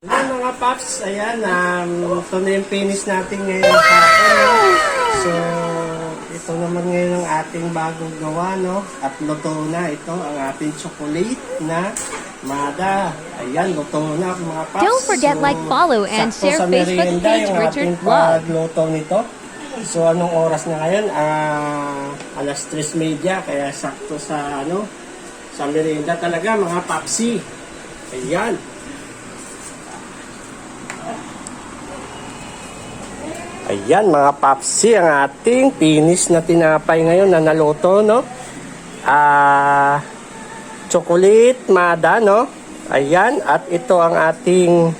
Ayan mga paps, ayan, um, ito na yung finish natin ngayon no? So, ito naman ngayon ang ating bagong gawa, no? At luto na ito, ang ating chocolate na mada. Ayan, luto na mga paps. Don't forget like, follow, and share sa Facebook page Richard Vlog. pagluto nito. So, anong oras na ngayon? Ah, alas 3.30, kaya sakto sa, ano, sa merienda talaga, mga papsi. Ayan. Ayan mga papsi, ang ating finish na tinapay ngayon na naluto, no? Ah, chocolate mada, no? Ayan, at ito ang ating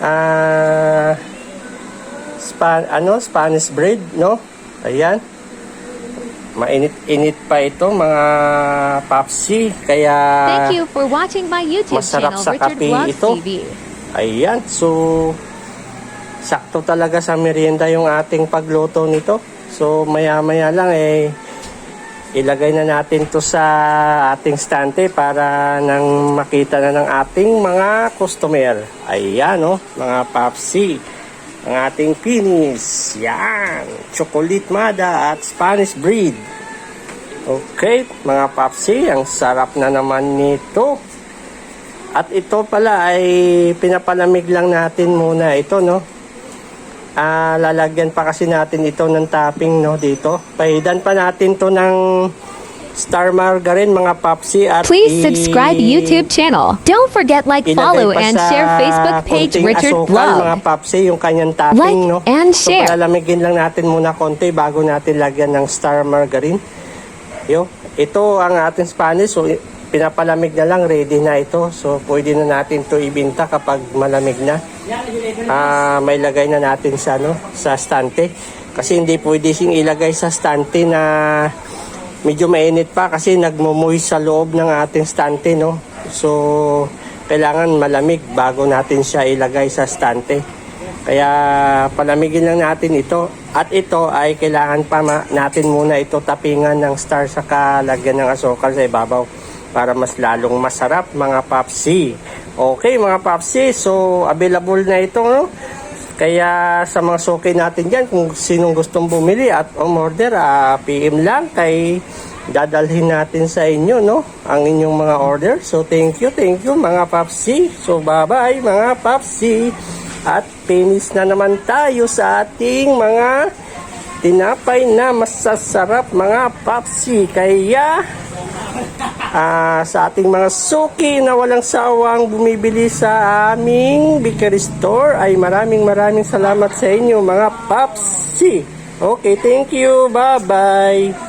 ah, spa, ano, Spanish bread, no? Ayan. Mainit-init pa ito mga papsi, kaya Thank you for watching my YouTube Masarap channel, sa Richard kape Vlogs ito. TV. Ayan, so sakto talaga sa merienda yung ating pagluto nito. So maya-maya lang eh ilagay na natin to sa ating stante para nang makita na ng ating mga customer. Ayan oh, mga papsi. Ang ating finish. Yan. Chocolate mada at Spanish breed. Okay, mga papsi, ang sarap na naman nito. At ito pala ay pinapalamig lang natin muna ito, no? Ah, lalagyan pa kasi natin ito ng topping, no, dito. Pahidan pa natin to ng star margarine, mga papsi. At Please subscribe YouTube channel. Don't forget like, follow, and share Facebook page Richard asukal, mga papsi, yung kanyang topping, Like no? and So, share. palalamigin lang natin muna konti bago natin lagyan ng star margarine. Yo, ito ang ating Spanish. So, pinapalamig na lang, ready na ito. So, pwede na natin to ibinta kapag malamig na. Ah, may lagay na natin sa ano, sa stante. Kasi hindi pwede sing ilagay sa stante na medyo mainit pa kasi nagmumuhi sa loob ng ating stante, no? So, kailangan malamig bago natin siya ilagay sa stante. Kaya palamigin lang natin ito. At ito ay kailangan pa natin muna ito tapingan ng star sa kalagyan ng asukal sa ibabaw para mas lalong masarap mga papsi. Okay mga papsi, so available na ito no? Kaya sa mga suki natin dyan, kung sinong gustong bumili at umorder, ah, PM lang kay dadalhin natin sa inyo, no? Ang inyong mga order. So, thank you, thank you, mga papsi. So, bye-bye, mga papsi. At finish na naman tayo sa ating mga tinapay na masasarap, mga papsi. Kaya, Ah, sa ating mga suki na walang sawang bumibili sa aming bakery store ay maraming maraming salamat sa inyo mga papsi. Okay, thank you. Bye-bye.